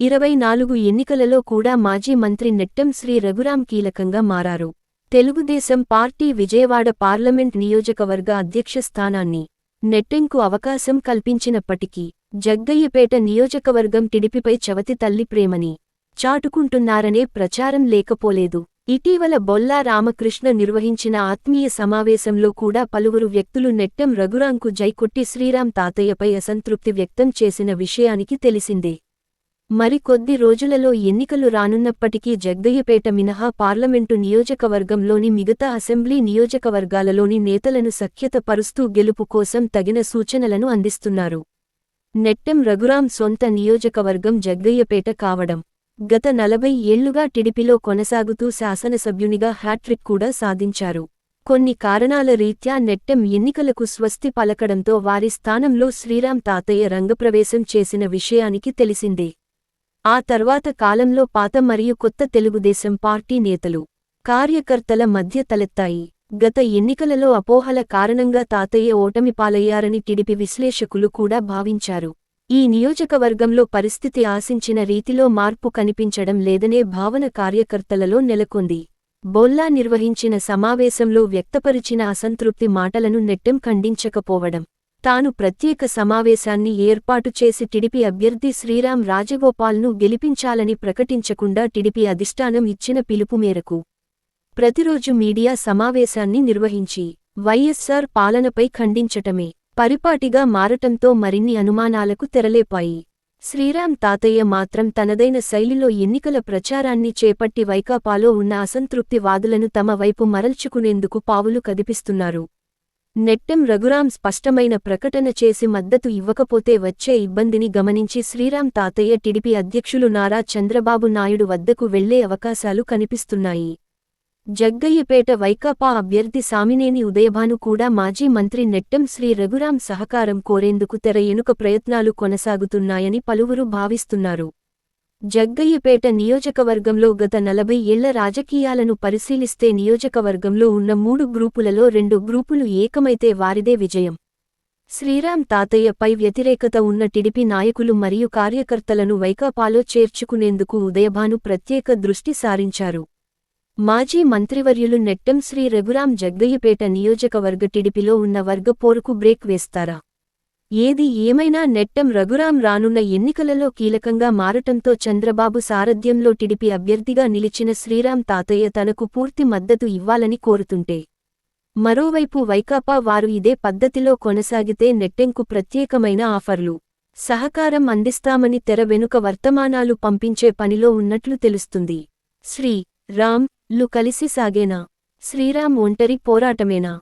ఇరవై నాలుగు ఎన్నికలలో కూడా మాజీ మంత్రి నెట్టెం శ్రీ రఘురాం కీలకంగా మారారు. తెలుగుదేశం పార్టీ విజయవాడ పార్లమెంట్ నియోజకవర్గ అధ్యక్ష స్థానాన్ని నెట్టెంకు అవకాశం కల్పించినప్పటికీ జగ్గయ్యపేట నియోజకవర్గం టిడిపిపై చవతి తల్లి ప్రేమని చాటుకుంటున్నారనే ప్రచారం లేకపోలేదు. ఇటీవల బొల్లా రామకృష్ణ నిర్వహించిన ఆత్మీయ సమావేశంలో కూడా పలువురు వ్యక్తులు నెట్టెం రఘురాంకు జైకొట్టి శ్రీరాం తాతయ్యపై అసంతృప్తి వ్యక్తం చేసిన విషయానికి తెలిసిందే. మరికొద్ది రోజులలో ఎన్నికలు రానున్నప్పటికీ జగ్గయ్యపేట మినహా పార్లమెంటు నియోజకవర్గంలోని మిగతా అసెంబ్లీ నియోజకవర్గాలలోని నేతలను సఖ్యత పరుస్తూ గెలుపు కోసం తగిన సూచనలను అందిస్తున్నారు. నెట్టెం రఘురాం సొంత నియోజకవర్గం జగ్గయ్యపేట కావడం గత నలభై ఏళ్ళుగా టిడిపిలో కొనసాగుతూ శాసనసభ్యునిగా హ్యాట్రిక్ కూడా సాధించారు. కొన్ని కారణాల రీత్యా నెట్టెం ఎన్నికలకు స్వస్తి పలకడంతో వారి స్థానంలో శ్రీరాం తాతయ్య రంగప్రవేశం చేసిన విషయానికి తెలిసిందే. ఆ తర్వాత కాలంలో పాత మరియు కొత్త తెలుగుదేశం పార్టీ నేతలు కార్యకర్తల మధ్య తలెత్తాయి. గత ఎన్నికలలో అపోహల కారణంగా తాతయ్య ఓటమి పాలయ్యారని టిడిపి విశ్లేషకులు కూడా భావించారు. ఈ నియోజకవర్గంలో పరిస్థితి ఆశించిన రీతిలో మార్పు కనిపించడం లేదనే భావన కార్యకర్తలలో నెలకొంది. బొల్లా నిర్వహించిన సమావేశంలో వ్యక్తపరిచిన అసంతృప్తి మాటలను నెట్టెం ఖండించకపోవడం తాను ప్రత్యేక సమావేశాన్ని ఏర్పాటు చేసి టిడిపి అభ్యర్థి శ్రీరాం రాజగోపాల్ను గెలిపించాలని ప్రకటించకుండా టిడిపి అధిష్టానం ఇచ్చిన పిలుపు మేరకు ప్రతిరోజు మీడియా సమావేశాన్ని నిర్వహించి వైఎస్సార్ పాలనపై ఖండించటమే పరిపాటిగా మారటంతో మరిన్ని అనుమానాలకు తెరలేపాయి. శ్రీరామ్ తాతయ్య మాత్రం తనదైన శైలిలో ఎన్నికల ప్రచారాన్ని చేపట్టి వైకాపాలో ఉన్న అసంతృప్తి వాదులను తమ వైపు మరల్చుకునేందుకు పావులు కదిపిస్తున్నారు. నెట్టెం రఘురాం స్పష్టమైన ప్రకటన చేసి మద్దతు ఇవ్వకపోతే వచ్చే ఇబ్బందిని గమనించి శ్రీరామ్ తాతయ్య టిడిపి అధ్యక్షులు నారా చంద్రబాబు నాయుడు వద్దకు వెళ్ళే అవకాశాలు కనిపిస్తున్నాయి. జగ్గయ్యపేట వైకాపా అభ్యర్థి సామినేని ఉదయభాను కూడా మాజీ మంత్రి నెట్టెం శ్రీ రఘురాం సహకారం కోరేందుకు తెర ఎనుక ప్రయత్నాలు కొనసాగుతున్నాయని పలువురు భావిస్తున్నారు. జగ్గయ్యపేట నియోజకవర్గంలో గత నలభై ఏళ్ళ రాజకీయాలను పరిశీలిస్తే నియోజకవర్గంలో ఉన్న మూడు గ్రూపులలో రెండు గ్రూపులు ఏకమైతే వారిదే విజయం. శ్రీరామ్ తాతయ్యపై వ్యతిరేకత ఉన్న టిడిపి నాయకులు మరియు కార్యకర్తలను వైకాపాలో చేర్చుకునేందుకు ఉదయభాను ప్రత్యేక దృష్టి సారించారు. మాజీ మంత్రివర్యులు నెట్టెం శ్రీ రఘురాం జగ్గయ్యపేట నియోజకవర్గ టిడిపిలో ఉన్న వర్గ పోరుకు బ్రేక్ వేస్తారా? ఏది ఏమైనా నెట్టెం రఘురాం రానున్న ఎన్నికలలో కీలకంగా మారటంతో చంద్రబాబు సారథ్యంలో టిడిపి అభ్యర్థిగా నిలిచిన శ్రీరాం తాతయ్య తనకు పూర్తి మద్దతు ఇవ్వాలని కోరుతుంటే మరోవైపు వైకాపా వారు ఇదే పద్ధతిలో కొనసాగితే నెట్టెంకు ప్రత్యేకమైన ఆఫర్లు సహకారం అందిస్తామని తెర వెనుక వర్తమానాలు పంపించే పనిలో ఉన్నట్లు తెలుస్తుంది. శ్రీ రామ్లు కలిసి సాగేనా? శ్రీరామ్ ఒంటరి పోరాటమేనా?